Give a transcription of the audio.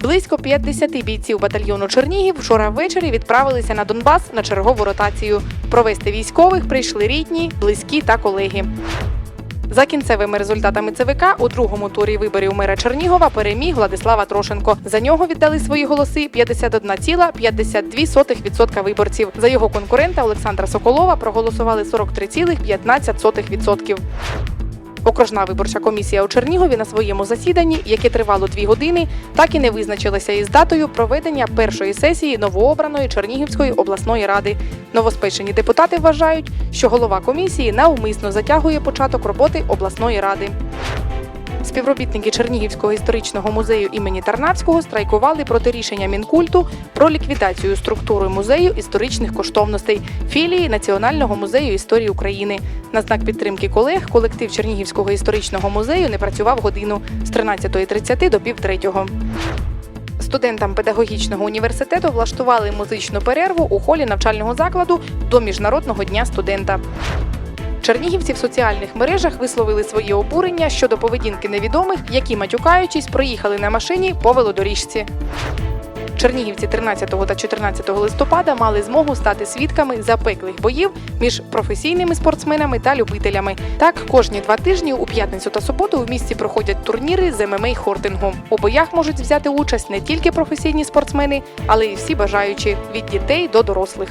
Близько 50 бійців батальйону Чернігів вчора ввечері відправилися на Донбас на чергову ротацію. Провести військових прийшли рідні, близькі та колеги. За кінцевими результатами ЦВК у другому турі виборів мера Чернігова переміг Владислава Трошенко. За нього віддали свої голоси 51,52% виборців. За його конкурента Олександра Соколова проголосували 43,15%. Окружна виборча комісія у Чернігові на своєму засіданні, яке тривало дві години, так і не визначилася із датою проведення першої сесії новообраної Чернігівської обласної ради. Новоспечені депутати вважають, що голова комісії навмисно затягує початок роботи обласної ради. Співробітники Чернігівського історичного музею імені Тарнавського страйкували проти рішення Мінкульту про ліквідацію структури музею історичних коштовностей філії Національного музею історії України. На знак підтримки колег колектив Чернігівського історичного музею не працював годину з 13.30 до півтретього. Студентам педагогічного університету влаштували музичну перерву у холі навчального закладу до Міжнародного дня студента. Чернігівці в соціальних мережах висловили своє обурення щодо поведінки невідомих, які матюкаючись проїхали на машині по велодоріжці. Чернігівці 13 та 14 листопада мали змогу стати свідками запеклих боїв між професійними спортсменами та любителями. Так, кожні два тижні у п'ятницю та суботу в місті проходять турніри з ММА хортингу. У боях можуть взяти участь не тільки професійні спортсмени, але й всі бажаючі від дітей до дорослих.